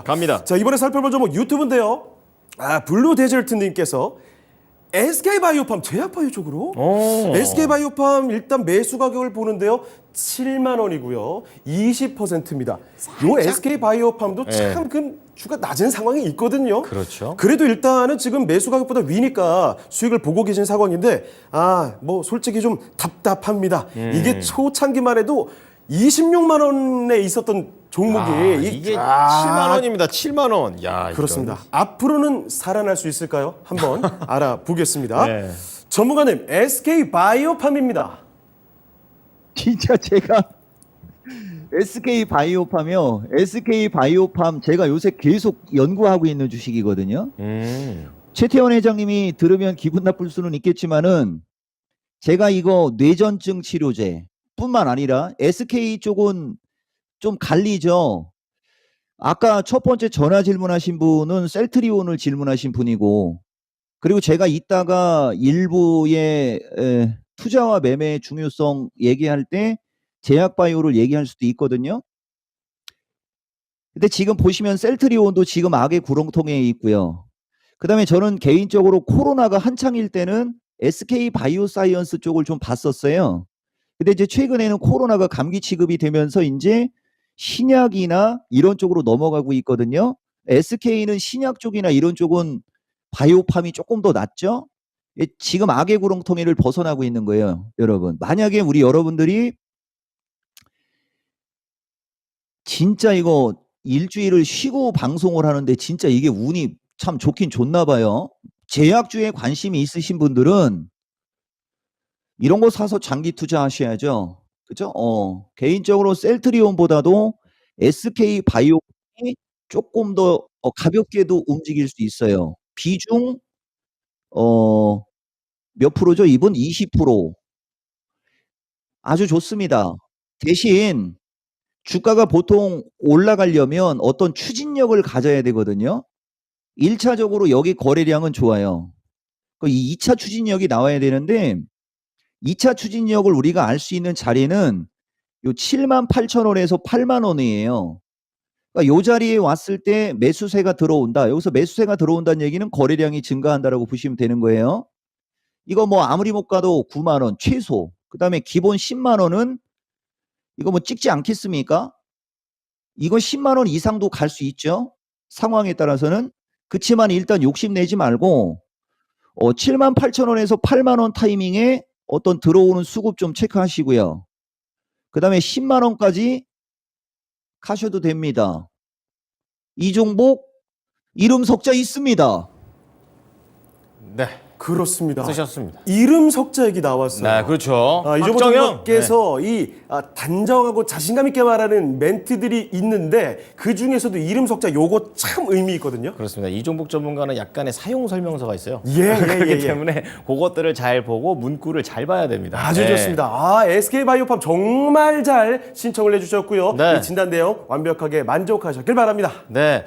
갑니다. 자 이번에 살펴볼 종목 유튜브인데요. 아 블루 데젤트님께서 SK 바이오팜 제약 바이오 쪽으로 오. SK 바이오팜 일단 매수 가격을 보는데요. 7만 원이고요. 20%입니다. 요 SK 바이오팜도 네. 참그 주가 낮은 상황이 있거든요. 그렇죠. 그래도 일단은 지금 매수 가격보다 위니까 수익을 보고 계신 상황인데 아 뭐 솔직히 좀 답답합니다. 음. 이게 초창기만 해도 26만 원에 있었던 종목이 아, 이- 이게 아, 7만 원입니다. 7만 원. 야, 그렇습니다. 앞으로는 살아날 수 있을까요? 한번 알아보겠습니다. 네. 전문가님, SK 바이오팜입니다. 진짜 제가 SK 바이오팜이요. SK 바이오팜 제가 요새 계속 연구하고 있는 주식이거든요. 음. 최태원 회장님이 들으면 기분 나쁠 수는 있겠지만은 제가 이거 뇌전증 치료제 뿐만 아니라 SK 쪽은 좀 갈리죠. 아까 첫 번째 전화 질문하신 분은 셀트리온을 질문하신 분이고 그리고 제가 이따가 일부의 에, 투자와 매매의 중요성 얘기할 때 제약바이오를 얘기할 수도 있거든요. 근데 지금 보시면 셀트리온도 지금 악의 구렁텅이에 있고요. 그 다음에 저는 개인적으로 코로나가 한창일 때는 SK 바이오사이언스 쪽을 좀 봤었어요. 근데 이제 최근에는 코로나가 감기 취급이 되면서 이제 신약이나 이런 쪽으로 넘어가고 있거든요. SK는 신약 쪽이나 이런 쪽은 바이오팜이 조금 더 낫죠. 예, 지금 악의 구렁텅이를 벗어나고 있는 거예요, 여러분. 만약에 우리 여러분들이 진짜 이거 일주일을 쉬고 방송을 하는데 진짜 이게 운이 참 좋긴 좋나 봐요. 제약주에 관심이 있으신 분들은 이런 거 사서 장기 투자하셔야죠. 그죠? 어, 개인적으로 셀트리온보다도 SK 바이오이 조금 더 어, 가볍게도 움직일 수 있어요. 비중 어, 몇 프로죠? 이분 20%. 아주 좋습니다. 대신 주가가 보통 올라가려면 어떤 추진력을 가져야 되거든요. 1차적으로 여기 거래량은 좋아요. 그이 2차 추진력이 나와야 되는데 2차 추진력을 우리가 알 수 있는 자리는 요 7만 8천 원에서 8만 원이에요. 그러니까 요 자리에 왔을 때 매수세가 들어온다. 여기서 매수세가 들어온다는 얘기는 거래량이 증가한다라고 보시면 되는 거예요. 이거 뭐 아무리 못 가도 9만 원 최소. 그다음에 기본 10만 원은 이거 뭐 찍지 않겠습니까? 이거 10만 원 이상도 갈 수 있죠. 상황에 따라서는. 그치만 일단 욕심내지 말고 어 7만 8천 원에서 8만 원 타이밍에 어떤 들어오는 수급 좀 체크하시고요. 그 다음에 10만 원까지 가셔도 됩니다. 이 종목 이름 석자 있습니다. 네. 그렇습니다. 쓰셨습니다. 이름 석자액이 나왔어요. 네, 그렇죠. 아, 이종호 박정영. 전문가께서 이 아, 단정하고 자신감 있게 말하는 멘트들이 있는데 그 중에서도 이름 석자 요거 참 의미 있거든요. 네, 그렇습니다. 이종복 전문가는 약간의 사용 설명서가 있어요. 예, 예, 그렇기 예, 예. 때문에 그것들을 잘 보고 문구를 잘 봐야 됩니다. 아주 네. 좋습니다. 아, SK 바이오팜 정말 잘 신청을 해주셨고요. 네. 이 진단 내용 완벽하게 만족하셨길 바랍니다. 네.